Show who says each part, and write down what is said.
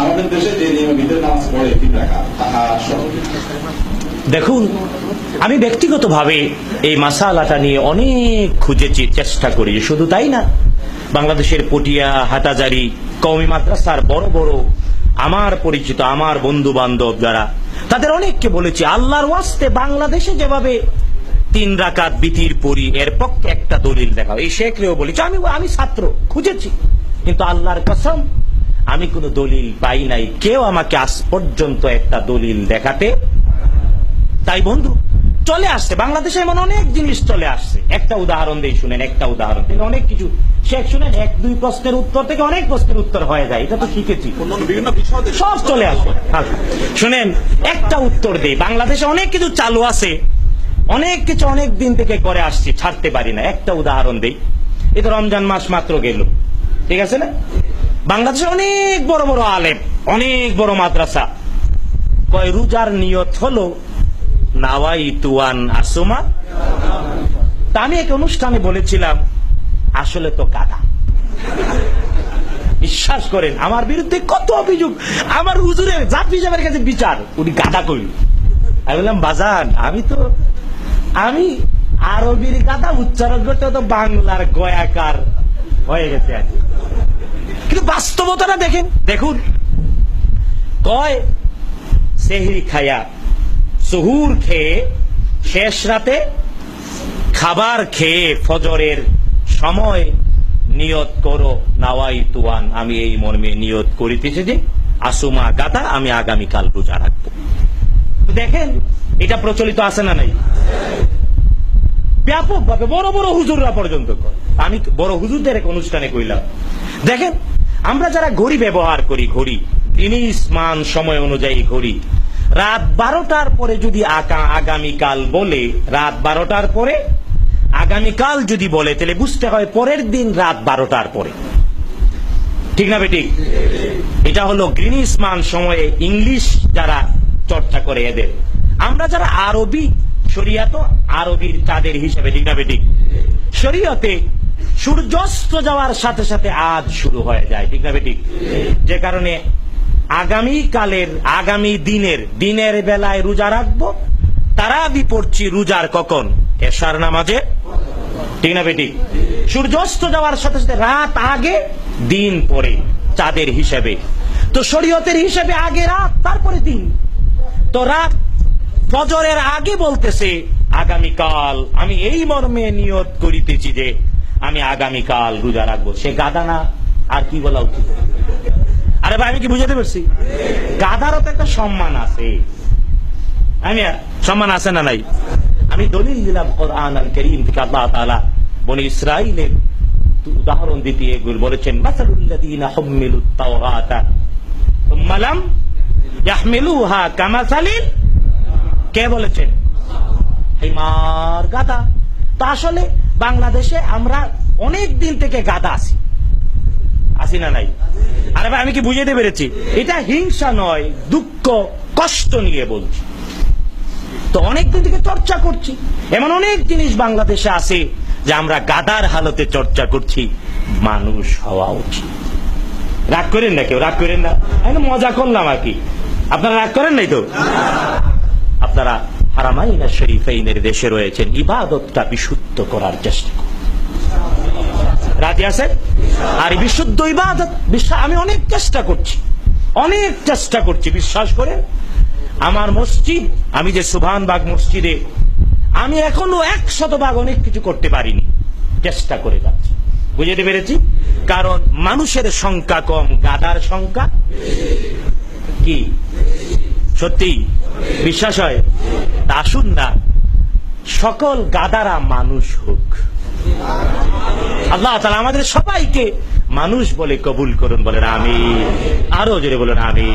Speaker 1: আমাদের দেশে যে নিয়মে ভিতরে নামাজ পড়ে, তিন
Speaker 2: দেখুন, আমি ব্যক্তিগতভাবে এই মাসালাটা নিয়ে অনেক খুঁজেছি, চেষ্টা করি, শুধু তাই না। বাংলাদেশের পটিয়া, হাটাজারি, কওমি মাদ্রাসার বড় বড়, আমার পরিচিত, আমার বন্ধু বান্ধব যারা, তাদের অনেককে বলেছি, আল্লাহর ওয়াস্তে বাংলাদেশে যেভাবে তিন রাকাত বিতির পরি এর পক্ষে একটা দলিল দেখাও। এই শেখরেও বলেছি, আমি আমি ছাত্র, খুঁজেছি, কিন্তু আল্লাহর কসম আমি কোনো দলিল পাই নাই। কেউ আমাকে আজ পর্যন্ত একটা দলিল দেখাতে তাই বন্ধু চলে আসছে। বাংলাদেশে এমন অনেক জিনিস চলে আসছে। একটা উদাহরণ দিয়ে শুনেন একটা উদাহরণ। থেকে অনেক কিছু শেখ শুনেন এক দুই প্রশ্নের উত্তর থেকে অনেক প্রশ্নের উত্তর হয়ে যায়। এটা তো শিখেছি। সব চলে আসে। আচ্ছা, শুনেন একটা উত্তর দেই। বাংলাদেশে অনেক কিছু চালু আছে। অনেক কিছু অনেক দিন থেকে করে আসছি ছাড়তে পারি না। একটা উদাহরণ দেই। তো রমজান মাস মাত্র গেল। ঠিক আছে না? বাংলাদেশে অনেক বড় বড় আলেম, অনেক বড় মাদ্রাসা। কয়, রোজার নিয়ত হলো নাওয়াই তুয়ান আসুমা তা আমি এক অনুষ্ঠানে বলেছিলাম, আসলে তো কাদা বিশ্বাস করেন, আমার বিরুদ্ধে কত অভিযোগ, আমার হুজুরের জাতি সাহেবের কাছে বিচার, উনি গাদা কইল। আমি বললাম, বাজান, আমি তো, আমি আরবির গাদা উচ্চারণ করতে বাংলার গয়াকার হয়ে গেছে আর কি। বাস্তবতাটা দেখেন। দেখুন। কয়? সেহরি খায়া। সুহুর খেয়ে, শেষ রাতে খাবার খেয়ে ফজরের সময় নিয়ত করো, নাওয়াই তুয়ান, আমি এই মর্মে নিয়ত করিতেছি যে, আসুমা গাদা, আমি আগামীকাল রোজা রাখব। দেখেন, এটা প্রচলিত আছে না নাই? ব্যাপকভাবে, বড় বড় হুজুররা পর্যন্ত আমি বড় হুজুরদের এক অনুষ্ঠানে কইলাম। দেখেন আমরা যারা ঘড়ি ব্যবহার করি, ঘড়ি, জিনিস, মান, সময় অনুযায়ী ঘড়ি, রাত বারোটার পরে যদি আকা- আগামীকাল বলে, রাত বারোটার পরে, আগামীকাল যদি বলে, তাহলে বুঝতে হয় পরের দিন রাত বারোটার পরে। ঠিক না বেটি? এটা হলো গ্রিনিস মান, সময়ে, ইংলিশ যারা চর্চা করে এদের। আমরা যারা আরবি শরিয়াত আরবির তাদের হিসাবে, ঠিক না বেটি? শরীয়তে সূর্যাস্ত যাওয়ার সাথে সাথে আজ শুরু হয়ে যায়। ঠিক না বেটি? যে কারণে আগামী কালের, আগামী দিনের দিনের বেলায় রোজা রাখব তারা পড়ছি রোজার কখন? এশার নামাজে। ঠিক না বেটি? সূর্যাস্ত যাওয়ার সাথে সাথে রাত আগে, দিন পরে, চাঁদের হিসেবে। তো শরীয়তের হিসেবে আগে রাত, তারপরে দিন। তো রাত ফজরের আগে বলতেছে, আগামীকাল আমি এই মর্মে নিয়ত করিতেছি যে আমি আগামীকাল রোজা রাখব। সে গাদা না, আর কি বলা উচিত? আরে ভাই, আমি কি বুঝাতে পারছি? গাদারও তো একটা সম্মান আছে। আমি, সম্মান আছে না নাই? আমি দলিল দিলাম কোরআন আল করিম থেকে আল্লাহ তাআলা বনি ইসরাইলের উদাহরণ দিতে এগুলো বলেছেন, মাসালুল্লাযীনা হুম্মিলুত তাওরাতা থুম্মা লাম ইয়াহমিলুহা কামাসালিল কে বলেছেন? হিমার গাদা তা আসলে বাংলাদেশে আমরা অনেক দিন থেকে গাদা আছি। আসি না নাই? আরে ভাই, আমি কি বুঝাইতে পেরেছি? এটা হিংসা নয়, দুঃখ, কষ্ট নিয়ে বলছি। তো অনেক অনেকদিন থেকে চর্চা করছি। এমন অনেক জিনিস বাংলাদেশে আছে যে আমরা গাদার হালতে চর্চা করছি। মানুষ হওয়া উচিত। রাগ করেন না কেউ? রাগ করেন না? মজা করলাম আর কি। আপনারা রাগ করেন নাই তো? আপনারা হারামাইনা শরীফাইনের দেশে রয়েছেন, ইবাদতটা বিশুদ্ধ করার চেষ্টা রাজি আর বিশুদ্ধ ইবাদত বিশ্বাস আমি অনেক চেষ্টা করছি, অনেক চেষ্টা করছি, বিশ্বাস করে আমার মসজিদ, আমি যে সুভানবাগ মসজিদে, আমি এখনও একশত ভাগ অনেক কিছু করতে পারিনি, চেষ্টা করে যাচ্ছি। বুঝতে পেরেছি? কারণ মানুষের সংখ্যা কম, গাদার সংখ্যা কি? সত্যি বিশ্বাস হয়? আসুন না। সকল গাদারা মানুষ হোক। আল্লাহ তালা আমাদের সবাইকে মানুষ বলে কবুল করুন, বলেন আমি আরও জোরে বলেন আমি